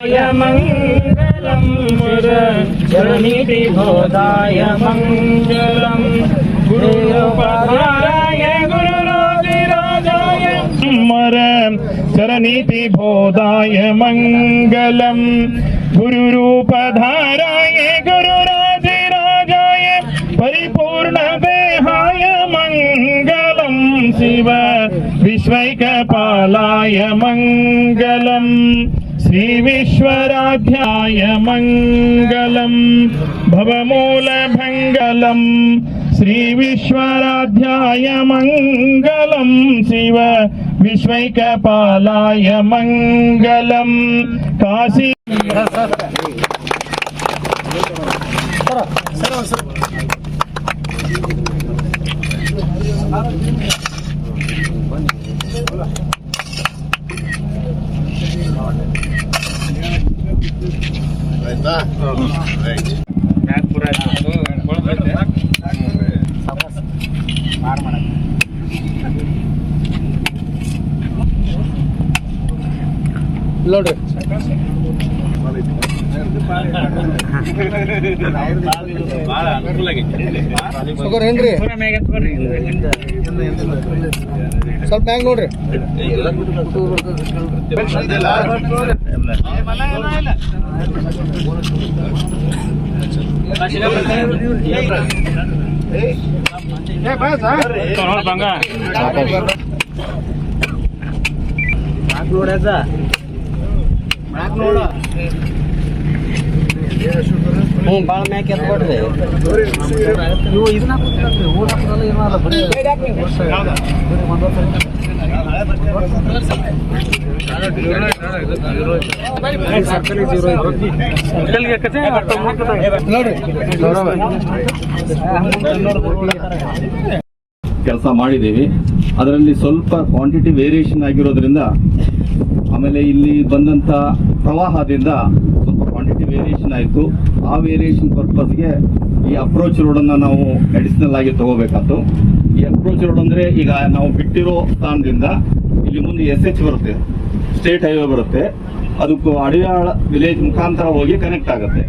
मङ्गलं मुरनिधिबोधाय मङ्गलं गुरुपदाय गुरुराजिराजाय मर चरनीति बोधाय मङ्गलम् गुरुरूपधाराय गुरुराजिराजाय परिपूर्णदेहाय मङ्गलं शिव विश्वैकपालाय मङ्गलम् శ్రీవిశ్వరాధ్యాయ మంగళం భవమూలభంగళం శ్రీవిశ్వరాధ్యాయ మంగళం శివ విశ్వైకపాలాయ మంగళం కాశీ Hola. ಹೌದಾ ರೈಟ್ ನಾಗ್ಪುರ ನೋಡ್ರಿ. ಹೆಂಗ್ರಿ? ಸ್ವಲ್ಪ ಹೆಂಗ್ ನೋಡ್ರಿ? ಹ್ಞೂ ಭಾಳ ಮ್ಯಾಕ್ ಎತ್ಕೊಡ್ರಿ ಇವು ಇದನ್ನ ಹಾಕ್ಬೇಕಲ್ರಿ ಊಟ ಹಾಕೋದಲ್ಲ ಏನೋ ಅಲ್ಲ ಬರೀ ನೋಡ್ರಿ ಕೆಲಸ ಮಾಡಿದ್ದೀವಿ. ಅದರಲ್ಲಿ ಸ್ವಲ್ಪ ಕ್ವಾಂಟಿಟಿ ವೇರಿಯೇಷನ್ ಆಗಿರೋದ್ರಿಂದ ಆಮೇಲೆ ಇಲ್ಲಿ ಬಂದಂತ ಪ್ರವಾಹದಿಂದ ಸ್ವಲ್ಪ ಕ್ವಾಂಟಿಟಿ ವೇರಿಯೇಷನ್ ಆಯಿತು. ಆ ವೇರಿಯೇಷನ್ ಪರ್ಪಸ್ಗೆ ಈ ಅಪ್ರೋಚ್ ರೋಡನ್ನು ನಾವು ಅಡಿಷನಲ್ ಆಗಿ ತಗೋಬೇಕಾಯ್ತು ಈ ಅಪ್ರೋಚ್ ರೋಡ್ ಅಂದ್ರೆ ಈಗ ನಾವು ಬಿಟ್ಟಿರೋ ಸ್ಥಾನದಿಂದ ಇಲ್ಲಿ ಮುಂದೆ ಎಸ್ ಎಚ್ ಬರುತ್ತೆ ಸ್ಟೇಟ್ ಹೈವೇ ಬರುತ್ತೆ. ಅದಕ್ಕೂ ಅಡಿಯಾಳ ವಿಲೇಜ್ ಮುಖಾಂತರ ಹೋಗಿ ಕನೆಕ್ಟ್ ಆಗುತ್ತೆ.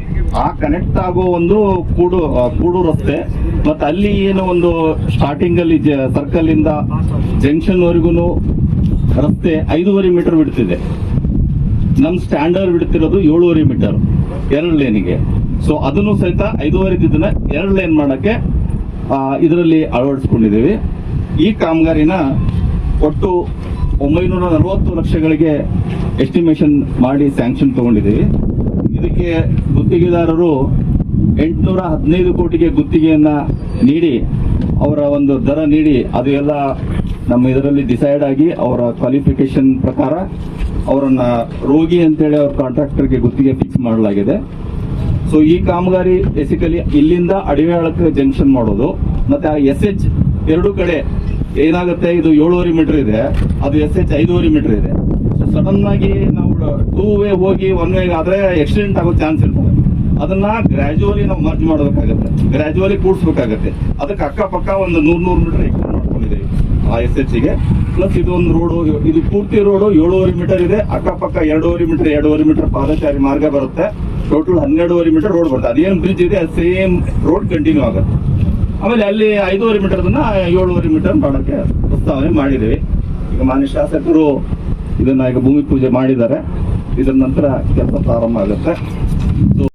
ಆ ಕನೆಕ್ಟ್ ಆಗೋ ಒಂದು ಕೂಡು ಕೂಡು ರಸ್ತೆ, ಮತ್ತೆ ಅಲ್ಲಿ ಏನು ಒಂದು ಸ್ಟಾರ್ಟಿಂಗ್ ಅಲ್ಲಿ ಸರ್ಕಲ್ ಇಂದ ಜಂಕ್ಷನ್ ವರೆಗೂ ರಸ್ತೆ ಐದೂವರೆ ಮೀಟರ್ ಬಿಡ್ತಿದೆ. ನಮ್ ಸ್ಟ್ಯಾಂಡರ್ಡ್ ಬಿಡ್ತಿರೋದು ಏಳುವರೆ ಮೀಟರ್, ಎರಡು ಲೇನಿಗೆ ಸೊ ಅದನ್ನು ಸಹಿತ ಐದೂವರೆ ದಿನ ಎರಡು ಲೈನ್ ಮಾಡಕ್ಕೆ ಇದರಲ್ಲಿ ಅಳವಡಿಸ್ಕೊಂಡಿದ್ದೀವಿ. ಈ ಕಾಮಗಾರಿನ ಒಟ್ಟು ಒಂಬೈನೂರ ನಲವತ್ತು ಲಕ್ಷಗಳಿಗೆ ಎಸ್ಟಿಮೇಷನ್ ಮಾಡಿ ಸ್ಯಾಂಕ್ಷನ್ ತಗೊಂಡಿದ್ದೀವಿ. ಇದಕ್ಕೆ ಗುತ್ತಿಗೆದಾರರು ಎಂಟುನೂರ ಹದಿನೈದು ಕೋಟಿಗೆ ಗುತ್ತಿಗೆಯನ್ನ ನೀಡಿ ಅವರ ಒಂದು ದರ ನೀಡಿ ಅದು ಎಲ್ಲ ನಮ್ಮ ಇದರಲ್ಲಿ ಡಿಸೈಡ್ ಆಗಿ ಅವರ ಕ್ವಾಲಿಫಿಕೇಶನ್ ಪ್ರಕಾರ ಅವರನ್ನ ರೋಗಿ ಅಂತೇಳಿ ಅವ್ರ ಕಾಂಟ್ರಾಕ್ಟರ್ಗೆ ಗುತ್ತಿಗೆ ಫಿಕ್ಸ್ ಮಾಡಲಾಗಿದೆ. ಸೊ ಈ ಕಾಮಗಾರಿ ಬೇಸಿಕಲಿ ಇಲ್ಲಿಂದ ಅಡಿಯಾಳಕ್ಕೆ ಜಂಕ್ಷನ್ ಮಾಡೋದು. ಮತ್ತೆ ಆ ಎಸ್ ಎಚ್ ಎರಡು ಕಡೆ ಏನಾಗುತ್ತೆ? ಇದು ಏಳುವರೆ ಮೀಟರ್ ಇದೆ. ಅದು ಎಸ್ ಎಚ್ ಐದೂವರೆ ಮೀಟರ್ ಇದೆ. ಸಡನ್ ಆಗಿ ನಾವು ಟೂ ವೇ ಹೋಗಿ ಒನ್ ವೇ ಆದ್ರೆ ಆಕ್ಸಿಡೆಂಟ್ ಆಗೋ ಚಾನ್ಸ್ ಇರ್ತದೆ. ಅದನ್ನ ಗ್ರಾಜುವಲಿ ನಾವು ಮರ್ಜ್ ಮಾಡಬೇಕಾಗತ್ತೆ. ಗ್ರಾಜುವಲಿ ಕೂಡಿಸ್ಬೇಕಾಗತ್ತೆ. ಅದಕ್ಕೆ ಅಕ್ಕಪಕ್ಕ ಒಂದು ನೂರ್ ನೂರು ಮೀಟರ್ ಎಕ್ಸ್ಟೆಂಡ್ ಮಾಡ್ಕೊಂಡಿದ್ದೀವಿ ಆ ಎಸ್ಗೆ. ಪ್ಲಸ್ ಇದು ಒಂದು ರೋಡು ಇದು ಪೂರ್ತಿ ರೋಡು ಏಳುವರೆ ಮೀಟರ್ ಇದೆ. ಅಕ್ಕಪಕ್ಕ ಎರಡೂವರೆ ಮೀಟರ್ ಎರಡೂವರೆ ಮೀಟರ್ ಪಾದಚಾರಿ ಮಾರ್ಗ ಬರುತ್ತೆ. ಟೋಟಲ್ ಹನ್ನೆರಡುವರೆ ಮೀಟರ್ ರೋಡ್ ಬರುತ್ತೆ. ಅದೇನು ಬ್ರಿಡ್ಜ್ ಇದೆ ಸೇಮ್ ರೋಡ್ ಕಂಟಿನ್ಯೂ ಆಗುತ್ತೆ. ಆಮೇಲೆ ಅಲ್ಲಿ ಐದೂವರೆ ಮೀಟರ್ ಏಳುವರೆ ಮೀಟರ್ ಮಾಡೋಕ್ಕೆ ಪ್ರಸ್ತಾವನೆ ಮಾಡಿದ್ದೀವಿ. ಈಗ ಮಾನ್ಯ ಶಾಸಕರು ಇದನ್ನ ಈಗ ಭೂಮಿ ಪೂಜೆ ಮಾಡಿದ್ದಾರೆ. ಇದರ ನಂತರ ಕೆಲಸ ಪ್ರಾರಂಭ ಆಗುತ್ತೆ. ಸೊ